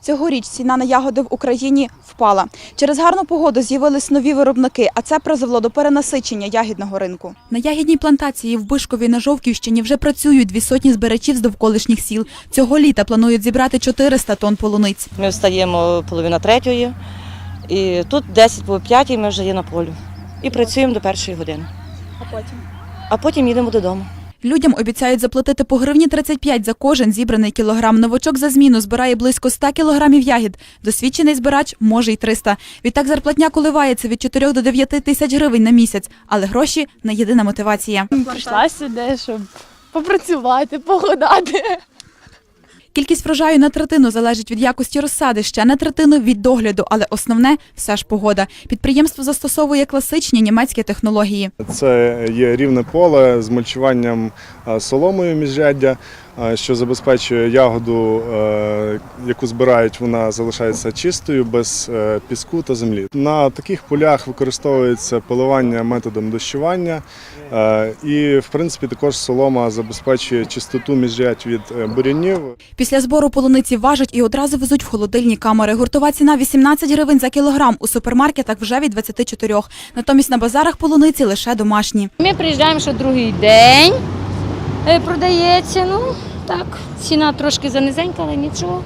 Цьогоріч ціна на ягоди в Україні впала. Через гарну погоду з'явились нові виробники, а це призвело до перенасичення ягідного ринку. На ягідній плантації в Бишкові на Жовківщині вже працюють дві сотні збирачів з довколишніх сіл. Цього літа планують зібрати 400 тонн полуниць. Ми встаємо половина третьої, і тут 10 по 5 ми вже є на полю. І працюємо до першої години. А потім А потім їдемо додому. Людям обіцяють заплатити по гривні 35 за кожен зібраний кілограм. Новачок за зміну збирає близько 100 кілограмів ягід. Досвідчений збирач може й 300. Відтак зарплатня коливається від 4 до 9 тисяч гривень на місяць, але гроші не єдина мотивація. Прийшла сюди, щоб попрацювати, погадати. Кількість врожаю на третину залежить від якості розсади, ще на третину від догляду, але основне все ж погода. Підприємство застосовує класичні німецькі технології. Це є рівне поле з мульчуванням соломою міжряддя, що забезпечує ягоду, е, яку збирають, вона залишається чистою, без е, піску та землі. На таких полях використовується поливання методом дощування, е, і в принципі також солома забезпечує чистоту міжрядь від бурянів. Після збору полуниці важать і одразу везуть в холодильні камери. Гуртова ціна 18 гривень за кілограм. У супермаркетах вже від 24. Натомість на базарах полуниці лише домашні. Ми приїжджаємо, що другий день продається. Ну так, ціна трошки занизенька, але нічого.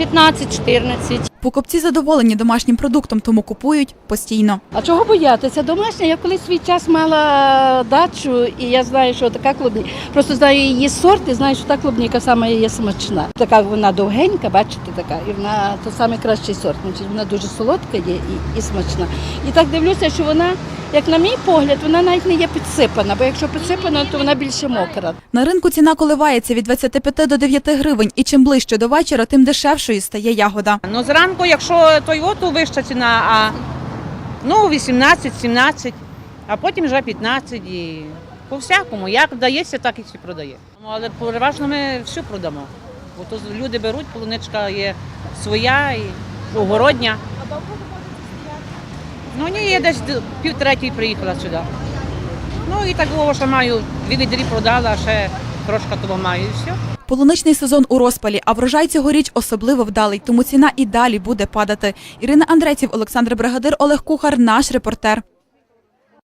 15-14. Покупці задоволені домашнім продуктом, тому купують постійно. А чого боятися? Домашня, я колись свій час мала дачу, і я знаю, що така клубніка. Просто знаю її сорт і знаю, що та клубніка саме є смачна. Така вона довгенька, бачите, така, і вона то саме кращий сорт. Вона дуже солодка є і, і смачна. І так дивлюся, що вона, як на мій погляд, вона навіть не є підсипана, бо якщо підсипана, то вона більше мокра. На ринку ціна коливається від 25 до 9 гривень, і чим ближче до вечора, тим дешевшою стає ягода. Ну зранку, якщо Тойоту вища ціна, а ну 18-17, а потім вже 15 і по всякому. Як вдається, так і всі продає. Ну, Але переважно ми всю продамо. Бо то люди беруть, полуничка є своя і огородня. Ну ні, я десь півтретій приїхала сюди. Ну і так було, що маю дві відрі продала, а ще трошки того маю і все. Полуничний сезон у розпалі, а врожай цьогоріч особливо вдалий, тому ціна і далі буде падати. Ірина Андреців, Олександр Бригадир, Олег Кухар, наш репортер.